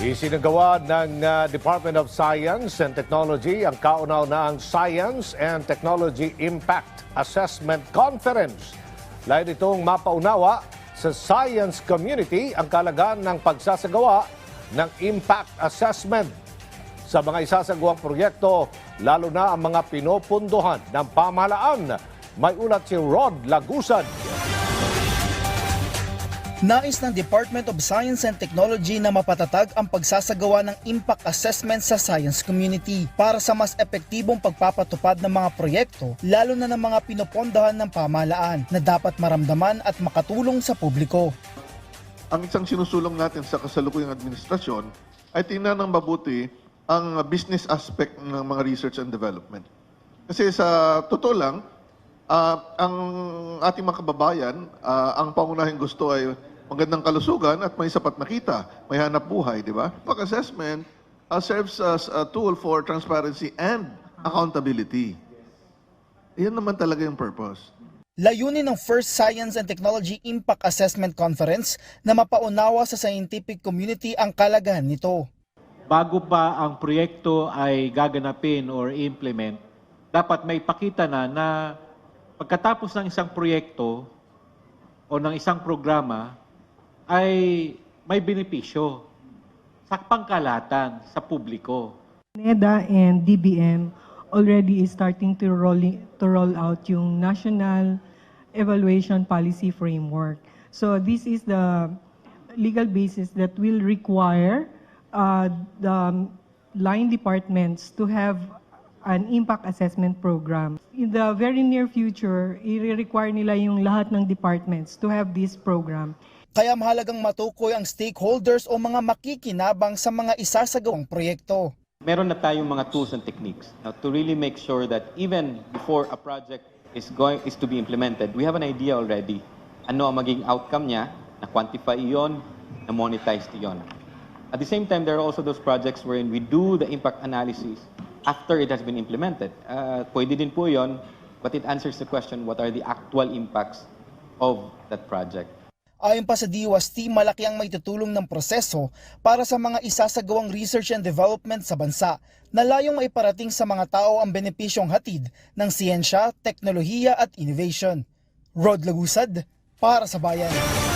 Isinagawa ng uh, Department of Science and Technology ang kauna-unahang Science and Technology Impact Assessment Conference. Lain itong mapaunawa sa science community ang kalagaan ng pagsasagawa ng impact assessment sa mga isasagawang proyekto, lalo na ang mga pinopunduhan ng pamahalaan. May ulat si Rod Lagusan. Nais ng Department of Science and Technology na mapatatag ang pagsasagawa ng impact assessment sa science community para sa mas epektibong pagpapatupad ng mga proyekto lalo na ng mga pinopondahan ng pamahalaan na dapat maramdaman at makatulong sa publiko. ang isang sinusulong natin sa kasalukuyang administrasyon ay tingnan ng mabuti ang business aspect ng mga research and development. Kasi sa totoo lang, ah, ang ating mga kababayan, ah, ang pangunahing gusto ay magandang kalusugan at may sapat na kita, may hanap buhay, di ba? Pag-assessment ah, serves as a tool for transparency and accountability. Iyan naman talaga yung purpose. Layunin ng First Science and Technology Impact Assessment Conference na mapaunawa sa scientific community ang kalagahan nito. bago pa ang proyekto ay gaganapin or implement, dapat may pakita na na pagkatapos ng isang proyekto o ng isang programa ay may benepisyo sa pangkalatan, sa publiko. NEDA and DBM already is starting to roll, to roll out yung National Evaluation Policy Framework. So this is the legal basis that will require uh, the line departments to have an impact assessment program. In the very near future, i-require nila yung lahat ng departments to have this program. Kaya mahalagang matukoy ang stakeholders o mga makikinabang sa mga isasagawang proyekto. meron na tayong mga tools and techniques now, to really make sure that even before a project is going is to be implemented, we have an idea already ano ang maging outcome niya, na quantify iyon, na monetized iyon. At the same time, there are also those projects wherein we do the impact analysis after it has been implemented. Uh, pwede din po yun, but it answers the question, what are the actual impacts of that project? Ayon pa sa DOST, malaki ang may tutulong ng proseso para sa mga isasagawang research and development sa bansa na layong maiparating sa mga tao ang benepisyong hatid ng siyensya, teknolohiya at innovation. Rod Lagusad, para sa Bayan.